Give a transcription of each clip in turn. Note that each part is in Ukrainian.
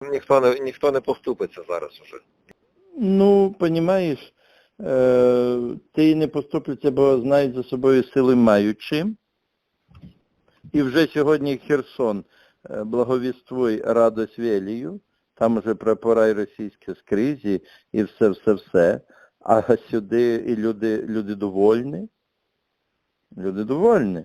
Ніхто не, ніхто не поступиться зараз уже. Ну, понімаєш, е, ти не поступляться, бо знають за собою сили маючи. І вже сьогодні Херсон е, благовіствуй радость велію, там вже прапора російські скрізь і, і все-все-все. А сюди і люди, люди довольні. Люди довольні.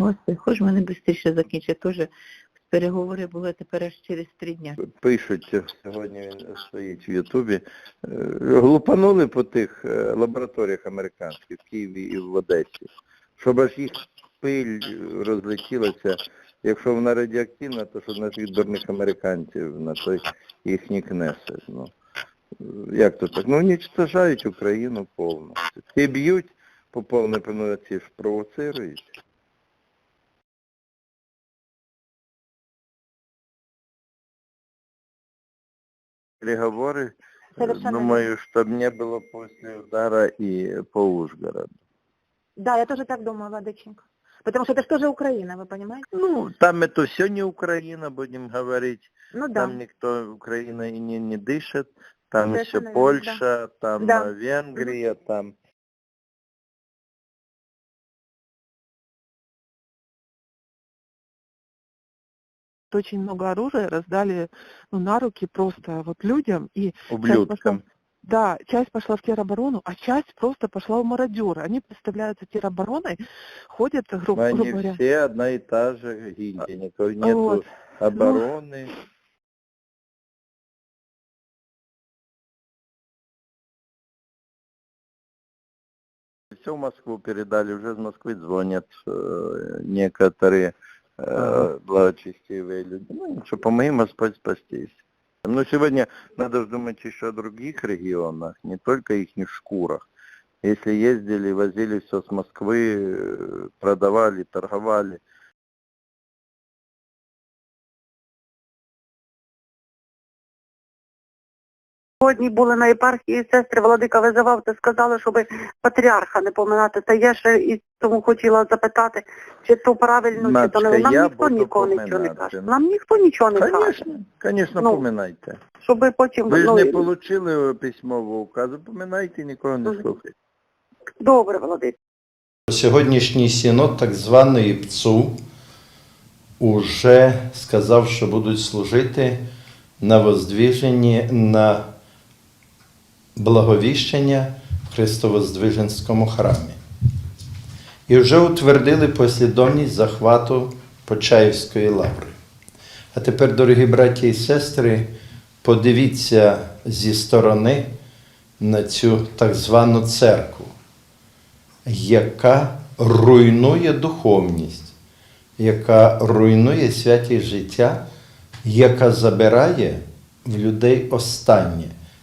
Господи, хоч мене швидше закінчить. Теж переговори були тепер аж через три дня. Пишуть, сьогодні він стоїть в Ютубі. Е, Глупанули по тих е, лабораторіях американських в Києві і в Одесі, щоб аж їх пиль розлетілася. Якщо вона радіоактивна, то що на тих дурних американців на той їх не кнесе. Ну, як то так? Ну, уничтожають Україну повністю. І б'ють по повній певноці ж провоцирують. Переговоры, э, Совершенно думаю, чтобы не было после удара и по Ужгороду. Да, я тоже так думаю, Владыченко. Потому что это же тоже Украина, вы понимаете? Ну, там это все не Украина, будем говорить. Ну да. Там никто, Украина и не, не дышит. Там еще Совершенно верно, Польша, там Да. э, Венгрия, там... очень много оружия раздали ну, на руки просто вот людям. И Ублюдкам. да, часть пошла в тероборону, а часть просто пошла в мародеры. Они представляются теробороной, ходят, гру- грубо Они говоря. все одна и та же гильдия, никакой нету Вот. обороны. Все в Москву передали, уже из Москвы звонят э, некоторые. благочестивые люди. Ну ничего, помоги Господь спастись. Но сегодня надо же думать еще о других регионах, не только их шкурах. Если ездили, возили все с Москвы, э, продавали, торговали, Сьогодні були на єпархії сестри Владика визивав та сказали, щоб патріарха не поминати. Та я ще і тому хотіла запитати, чи то правильно, чи то не нам я ніхто нікого нічого не каже. Нам ніхто нічого не каже. Конечно, конечно, Ну, поминайте. Щоб потім Ви ж ну, не і- отримали письмового указу, поминайте, нікого не слухайте. добре, Володимир. Сьогоднішній синод так званої ПЦУ уже сказав, що будуть служити на воздвіженні на благовіщення в Христовоздвиженському храмі. І вже утвердили послідовність захвату Почаївської лаври. А тепер, дорогі браті і сестри, подивіться зі сторони на цю так звану церкву яка руйнує духовність, яка руйнує святість життя, яка забирає в людей останнє.